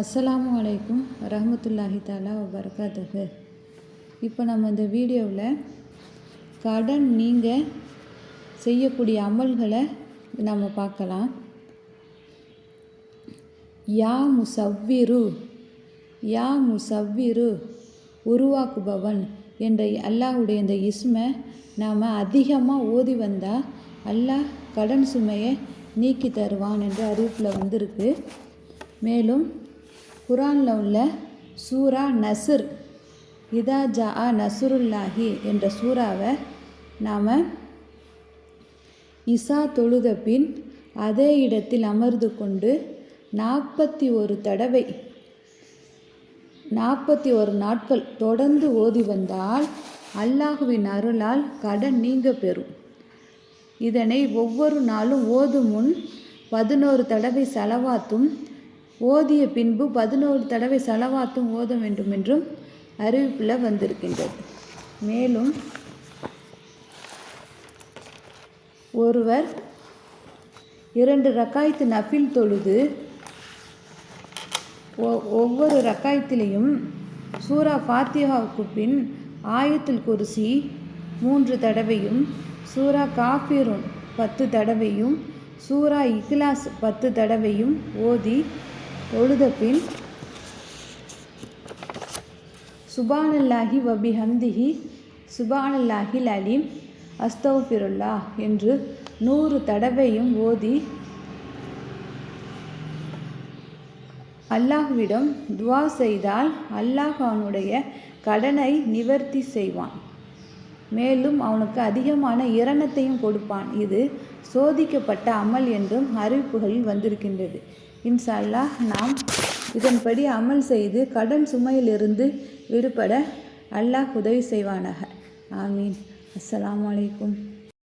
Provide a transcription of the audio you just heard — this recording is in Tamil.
அஸ்ஸலாமு வலைக்கும் ரஹமத்துல்லாஹி தாலா வபரகாத்துஹு. இப்போ நம்ம இந்த வீடியோவில் கடன் நீங்கள் செய்யக்கூடிய அமல்களை நம்ம பார்க்கலாம். யா முசவ்விரு யா முசவ்விரு உருவாக்குபவன் என்ற அல்லாஹுடைய இந்த இஸ்மை நாம் அதிகமாக ஓதி வந்தால் அல்லாஹ் கடன் சுமையை நீக்கி தருவான் என்ற அறிவிப்பில் வந்திருக்கு. மேலும் குரானில் உள்ள சூரா நசுர் இதா ஜா அ நசுருல்லாஹி என்ற சூறாவை நாம் இசா தொழுத பின் அதே இடத்தில் அமர்ந்து கொண்டு நாற்பத்தி ஒரு தடவை நாற்பத்தி ஒரு நாட்கள் தொடர்ந்து ஓதி வந்தால் அல்லாஹுவின் அருளால் கடன் நீங்க பெறும். இதனை ஒவ்வொரு நாளும் ஓதும் முன் பதினோரு தடவை செலவாத்தும் ஓதிய பின்பு பதினோரு தடவை செலவாத்தும் ஓத வேண்டும் என்றும் அறிவிப்பில் வந்திருக்கின்றது. மேலும் ஒருவர் இரண்டு ரக்காயத்து நஃபில் தொழுது ஒவ்வொரு ரக்காயத்திலையும் சூரா ஃபாத்தியாவுக்கு பின் ஆயத்தில் குருசி மூன்று தடவையும் சூரா காஃபிரும் பத்து தடவையும் சூரா இக்லாஸ் பத்து தடவையும் ஓதி தொழுத பின் சுபானல்லாஹி வபி ஹம்திஹி சுபானல்லாஹில் அலீம் அஸ்தௌபிருல்லா என்று நூறு தடவையும் ஓதி அல்லாஹ்விடம் துவா செய்தால் அல்லாஹ் அவனுடைய கடனை நிவர்த்தி செய்வான். மேலும் அவனுக்கு அதிகமான இரணத்தையும் கொடுப்பான். இது சோதிக்கப்பட்ட அமல் என்றும் அறிவிப்புகளில் வந்திருக்கின்றது. இன்ஷா அல்லாஹ் நாம் இதன்படி அமல் செய்து கடன் சுமையிலிருந்து விடுபட அல்லாஹ் உதவி செய்வானாக. ஆமீன். அஸ்லாம் அலைக்கும்.